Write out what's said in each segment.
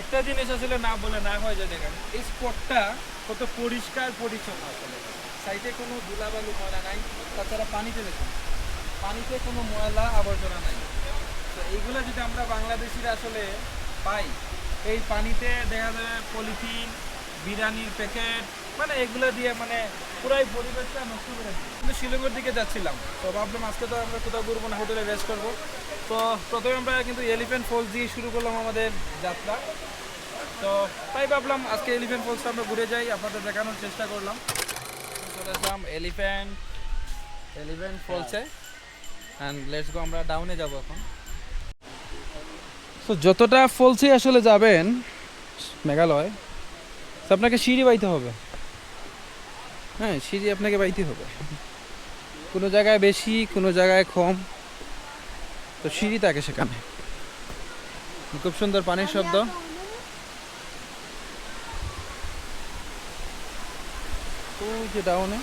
একটা জিনিস আসলে না বলে না হয় যে দেখেন, এই স্পটটা কত পরিষ্কার পরিচ্ছন্ন আসলে। সাইডে কোনো ধুলাবালু, ময়লা নাই, তাছাড়া পানিতে দেখুন, পানিতে কোনো ময়লা আবর্জনা নাই। তো এইগুলো যদি আমরা বাংলাদেশিরা আসলে পাই, এই পানিতে দেখা যাবে পলিথিন বিরিয়ানির প্যাকেট মানে এগুলো দিয়ে মানে পুরাই পরিবেশটা নষ্ট করে কিন্তু শিলংয়ের দিকে যাচ্ছিলাম। তো ভাবলাম আজকে তো আমরা কোথাও ঘুরবো না, হোটেলে রেস্ট করব। তো প্রথমে আমরা কিন্তু এলিফ্যান্ট ফলস দিয়ে শুরু করলাম আমাদের যাত্রা। তো তাই ভাবলাম আজকে এলিফ্যান্ট ফলসটা আমরা ঘুরে যাই, আপনাদের দেখানোর চেষ্টা করলাম। চলে আসলাম এলিফ্যান্ট এলিফ্যান্ট ফলসে অ্যান্ড লেটস গো আমরা ডাউনে যাব এখন। তো যতটা ফলসে আসলে যাবেন, মেঘালয় তো আপনাকে সিঁড়ি বাইতে হবে। হ্যাঁ সিঁড়ি আপনাকে বাইতে হবে। কোনো জায়গায় বেশি, কোনো জায়গায় কম। তো সিঁড়ি থাকে সেখানে। খুব সুন্দর পানির শব্দ। যে ডাউনে।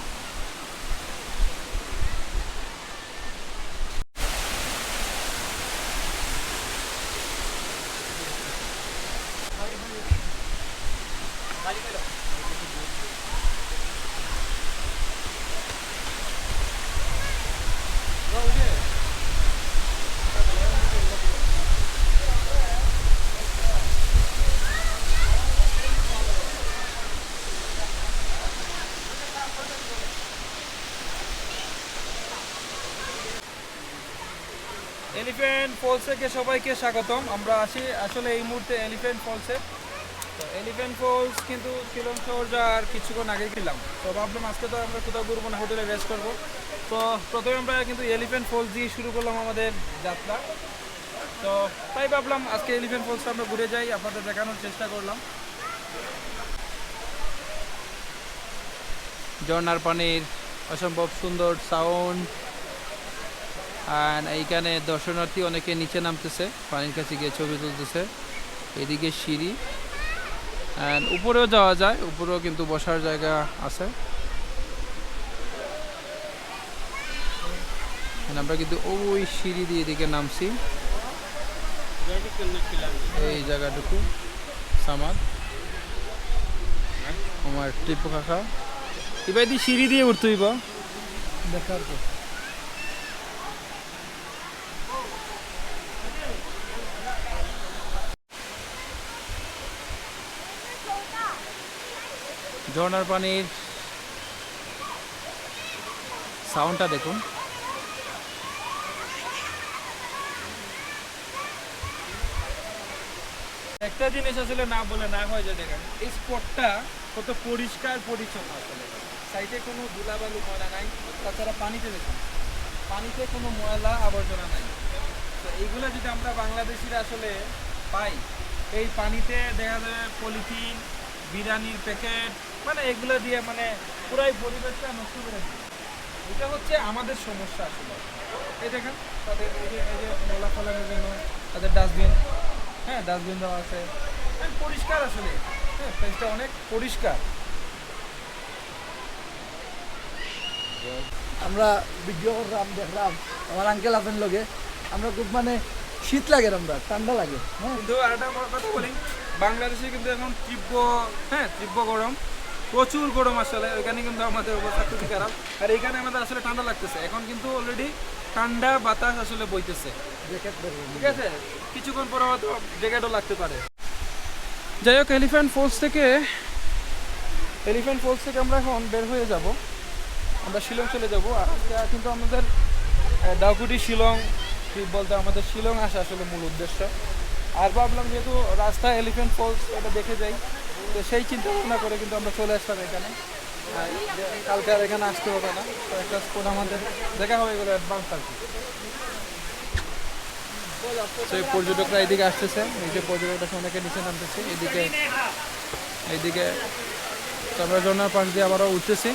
এলিফ্যান্ট ফলসে সবাইকে স্বাগতম। আমরা আসি আসলে এই মুহূর্তে এলিফ্যান্ট ফলসে তো এলিফ্যান্ট ফলস কিন্তু শিলং শহর যাওয়ার কিছুক্ষণ আগে গেলাম। তো ভাবলাম আজকে তো আমরা কোথাও ঘুরবো না, হোটেলে রেস্ট করব। তো প্রথমে আমরা কিন্তু এলিফ্যান্ট ফলস দিয়ে শুরু করলাম আমাদের যাত্রা। তো তাই ভাবলাম আজকে এলিফ্যান্ট ফলসটা আমরা ঘুরে যাই, আপনাদের দেখানোর চেষ্টা করলাম। ঝর্নার পানির অসম্ভব সুন্দর সাউন্ড আর এইখানে দর্শনার্থী অনেকে নিচে নামতেছে, পানির কাছে গিয়ে ছবি তুলতেছে। এদিকে সিঁড়ি। অ্যান্ড উপরেও যাওয়া যায়, উপরেও কিন্তু বসার জায়গা আছে। আমরা কিন্তু ওই সিঁড়ি দিয়ে এদিকে নামছি। এই জায়গাটুকু, সামাদ। আমার টিপু কাকা। এবার সিঁড়ি দিয়ে উঠতে হইব। দেখার পর। ঝর্ণার পানির সাউন্ডটা দেখুন। একটা জিনিস আসলে না বলে না হয় যে দেখেন, এই স্পটটা কত পরিষ্কার পরিচ্ছন্ন আসলে। সাইডে কোনো ধুলাবালু, ময়লা নাই। তাছাড়া পানিতে দেখুন, পানিতে কোনো ময়লা আবর্জনা নাই। তো এইগুলো যদি আমরা বাংলাদেশিরা আসলে পাই, এই পানিতে দেখা যাবে পলিথিন বিরিয়ানির প্যাকেট মানে এগুলো দিয়ে মানে পুরাই পরিবেশটা নষ্ট করে দিই এটা হচ্ছে আমাদের সমস্যা আসলে। এই দেখেন তাদের এই যে এই যে ময়লা ফেলানোর জন্য তাদের ডাস্টবিন হ্যাঁ ডাস্টবিন দেওয়া আছে। হ্যাঁ, পরিষ্কার আসলে। হ্যাঁ প্লেসটা অনেক পরিষ্কার। আমরা ভিডিও করলাম দেখলাম আমার আঙ্কেল আছেন লোকে আমরা খুব মানে শীত লাগে আমরা ঠান্ডা লাগে হ্যাঁ। কিন্তু আরেকটা কথা বলি বাংলাদেশে কিন্তু এখন তীব্র হ্যাঁ তীব্র গরম, প্রচুর গরম আসলে, ওইখানে কিন্তু আমাদের অবস্থা খুবই খারাপ। আর এইখানে আমাদের আসলে ঠান্ডা লাগতেছে। এখন কিন্তু অলরেডি ঠান্ডা বাতাস আসলে বইতেছে। ঠিক আছে? কিছুক্ষণ পর হয়তো জ্যাকেটও লাগতে পারে। যাই হোক এলিফ্যান্ট ফলস থেকে এলিফ্যান্ট ফলস থেকে আমরা এখন বের হয়ে যাব। আমরা শিলং চলে যাব। আর কিন্তু আমাদের ডাউকুটি শিলং বলতে আমাদের শিলং আসা আসলে মূল উদ্দেশ্য। আর ভাবলাম যেহেতু রাস্তা এলিফেন্ট ফলস এটা দেখে যাই। তো সেই চিন্তা ভাবনা করে কিন্তু আমরা চলে আসলাম এখানে। কালকে আর এখানে আসতে হবে না। তো একটা স্পট আমাদের দেখা হয়ে গেলো অ্যাডভান্স আর কি। এই পর্যটকরা এদিকে আসতেছে। যে পর্যটকরা অনেকে নিচে নামতেছে। এদিকে এইদিকে তো আমরা ঝর্নার পাশ দিয়ে আবারও উঠতেছি।